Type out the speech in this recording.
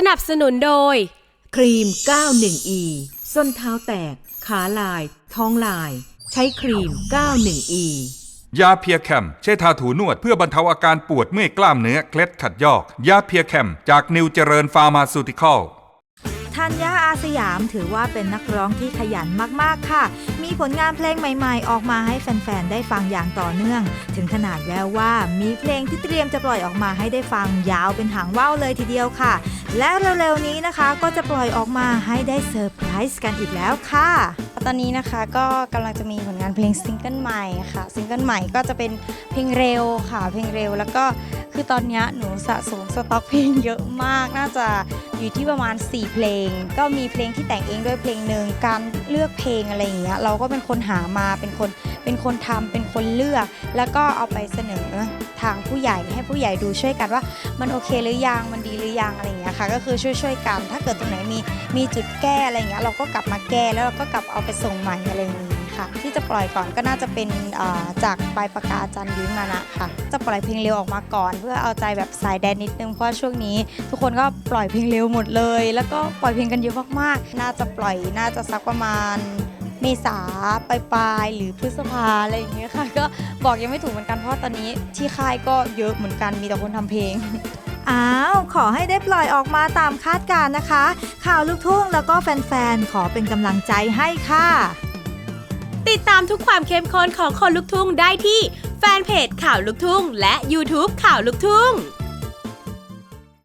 สนับสนุนโดย ครีม 91E ส้นเท้าแตก ขาลาย ท้องลาย ใช้ครีม 91E ยาเพียแคมใช้ทาถูนวดเพื่อบรรเทาอาการปวดเมื่อยกล้ามเนื้อเคล็ดขัดยอก ยาเพียแคมจากนิวเจริญฟาร์มาซูติคอล ธัญญาอาสยามถือว่าเป็นนักร้องที่ขยันมากๆค่ะ มีผลงานเพลงใหม่ๆ ออกมาให้แฟนๆ ได้ฟังอย่างต่อเนื่อง ถึงขนาดแววว่ามีเพลงที่เตรียมจะปล่อยออกมาให้ได้ฟังยาวเป็นหางว่าวเลยทีเดียวค่ะ และเร็วๆนี้นะคะก็จะปล่อยออกมาให้ได้เซอร์ไพรส์กันอีกแล้วค่ะ ตอนนี้นะคะก็กำลังจะมีผลงานเพลงซิงเกิลใหม่ค่ะซิงเกิลใหม่ก็จะเป็นเพลงเร็วค่ะ เพลงเร็วแล้วก็ คือตอนนี้หนูสะสมสต็อกเพลงเยอะมาก น่าจะอยู่ที่ประมาณ 4 เพลง ก็มีเพลงที่แต่งเองด้วยเพลงหนึ่งการเลือกเพลงอะไรอย่างเงี้ยเราก็เป็นคนหามาเป็นคนเป็นคนทำเป็นคนเลือก แล้วก็เอาไปเสนอทางผู้ใหญ่ให้ผู้ใหญ่ดูช่วยกันว่า มันโอเคหรือยังมันดีหรือยังอะไรอย่างเงี้ยค่ะก็คือช่วยๆกัน ถ้าเกิดตรงไหนมีมีจุดแก้อะไรอย่างเงี้ยเราก็กลับมาแก้แล้วเราก็กลับเอาไปส่งใหม่อะไรอย่างงี้ค่ะที่ จะปล่อยก่อนก็น่าจะเป็นจากปลายปากกาจันยุ้ยมานะค่ะ จะปล่อยเพลงเร็วออกมาก่อน เพื่อเอาใจแบบสายแดนนิดนึงเพราะช่วงนี้ ทุกคนก็ปล่อยเพลงเร็วหมดเลย แล้วก็ปล่อยเพลงกันเยอะมากๆ น่าจะปล่อยน่าจะสักประมาณเมษาปลายๆหรือพฤษภาอะไรอย่างเงี้ยค่ะ ก็บอกยังไม่ถูกเหมือนกันเพราะตอนนี้ที่ค่ายก็เยอะเหมือนกันมีแต่คนทำเพลงอ้าว ขอให้ได้ปล่อยออกมาตามคาดการนะคะ ข่าวลูกทุ่งแล้วก็แฟนๆ ขอเป็นกำลังใจให้ค่ะ ติดตามทุกความเข้มข้นของคนลุกทุ่งได้ที่แฟนเพจข่าวลุกทุ่ง และ YouTube ข่าวลุกทุ่ง